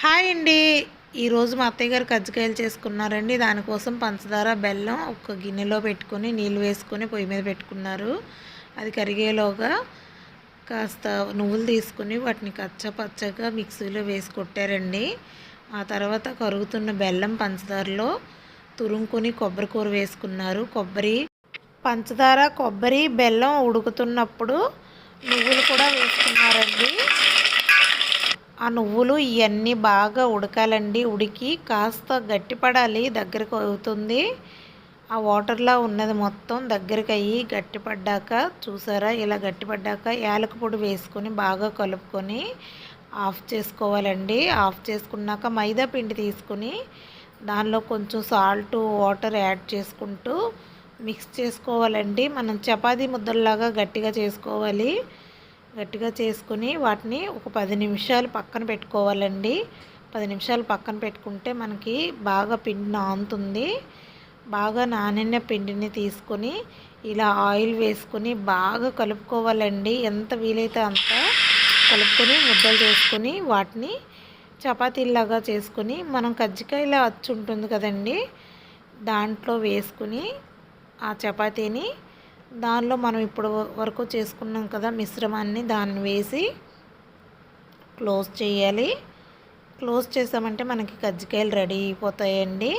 Hi అండి. ఈరోజు మా అత్తయ్య గారు కజ్జికాయలు చేసుకున్నారండి. దానికోసం పంచదార బెల్లం ఒక గిన్నెలో పెట్టుకొని నీళ్ళు వేసుకొని పొయ్యి మీద పెట్టుకున్నారు. అది కరిగేలోగా కాస్త నువ్వులు తీసుకుని వాటిని కచ్చ పచ్చగా మిక్సీలో వేసి కొట్టారండి. ఆ తర్వాత కరుగుతున్న బెల్లం పంచదారలో తురుముకొని కొబ్బరి కూర వేసుకున్నారు. కొబ్బరి పంచదార కొబ్బరి బెల్లం ఉడుకుతున్నప్పుడు నువ్వులు కూడా వేసుకున్నారండి. ఆ నువ్వులు ఇవన్నీ బాగా ఉడకాలండి. ఉడికి కాస్త గట్టిపడాలి. దగ్గరకు అవుతుంది. ఆ వాటర్లో ఉన్నది మొత్తం దగ్గరికి అయ్యి గట్టిపడ్డాక చూసారా? ఇలా గట్టిపడ్డాక యాలక పొడి వేసుకొని బాగా కలుపుకొని ఆఫ్ చేసుకోవాలండి. ఆఫ్ చేసుకున్నాక మైదా పిండి తీసుకొని దానిలో కొంచెం సాల్ట్ వాటర్ యాడ్ చేసుకుంటూ మిక్స్ చేసుకోవాలండి. మనం చపాతీ ముద్దల్లాగా గట్టిగా చేసుకోవాలి. గట్టిగా చేసుకుని వాటిని ఒక పది నిమిషాలు పక్కన పెట్టుకోవాలండి. పది నిమిషాలు పక్కన పెట్టుకుంటే మనకి బాగా పిండి నానుతుంది. బాగా నానిన పిండిని తీసుకొని ఇలా ఆయిల్ వేసుకొని బాగా కలుపుకోవాలండి. ఎంత వీలైతే అంత కలుపుకొని ముద్దలు చేసుకొని వాటిని చపాతీలాగా చేసుకొని మనం కజ్జికాయల అచ్చు ఉంటుంది కదండి. దాంట్లో వేసుకుని ఆ చపాతీని దానిలో మనం ఇప్పుడు వరకు చేసుకున్నాం కదా మిశ్రమాన్ని దాన్ని వేసి క్లోజ్ చేయాలి. క్లోజ్ చేసామంటే మనకి కజ్జికాయలు రెడీ అయిపోతాయండి.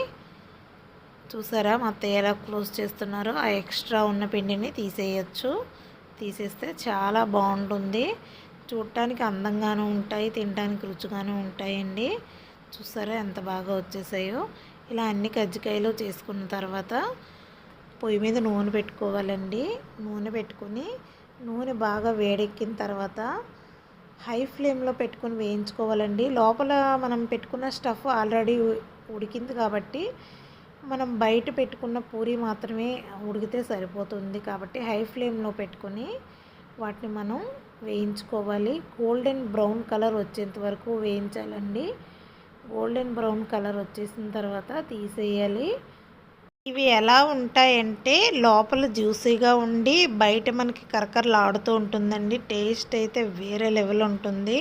చూసారా మా అత్తయ్య ఎలా క్లోజ్ చేస్తున్నారో? ఆ ఎక్స్ట్రా ఉన్న పిండిని తీసేయచ్చు. తీసేస్తే చాలా బాగుంటుంది. చూడటానికి అందంగాను ఉంటాయి తినడానికి రుచిగాను ఉంటాయండి. చూసారా ఎంత బాగా వచ్చేసాయో? ఇలా అన్ని కజ్జికాయలు చేసుకున్న తర్వాత పొయ్యి మీద నూనె పెట్టుకోవాలండి. నూనె పెట్టుకొని నూనె బాగా వేడెక్కిన తర్వాత హై ఫ్లేమ్లో పెట్టుకొని వేయించుకోవాలండి. లోపల మనం పెట్టుకున్న స్టఫ్ ఆల్రెడీ ఉడికింది కాబట్టి మనం బయట పెట్టుకున్న పూరి మాత్రమే ఉడికితే సరిపోతుంది కాబట్టి హై ఫ్లేమ్లో పెట్టుకొని వాటిని మనం వేయించుకోవాలి. గోల్డెన్ బ్రౌన్ కలర్ వచ్చేంత వరకు వేయించాలండి. గోల్డెన్ బ్రౌన్ కలర్ వచ్చేసిన తర్వాత తీసేయాలి. ఇవి ఎలా ఉంటాయంటే లోపల జ్యూసీగా ఉండి బయట మనకి కరకరలాడుతూ ఉంటుందండి. టేస్ట్ అయితే వేరే లెవెల్ ఉంటుంది.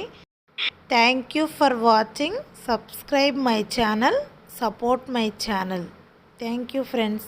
Thank you for watching subscribe my channel support my channel thank you friends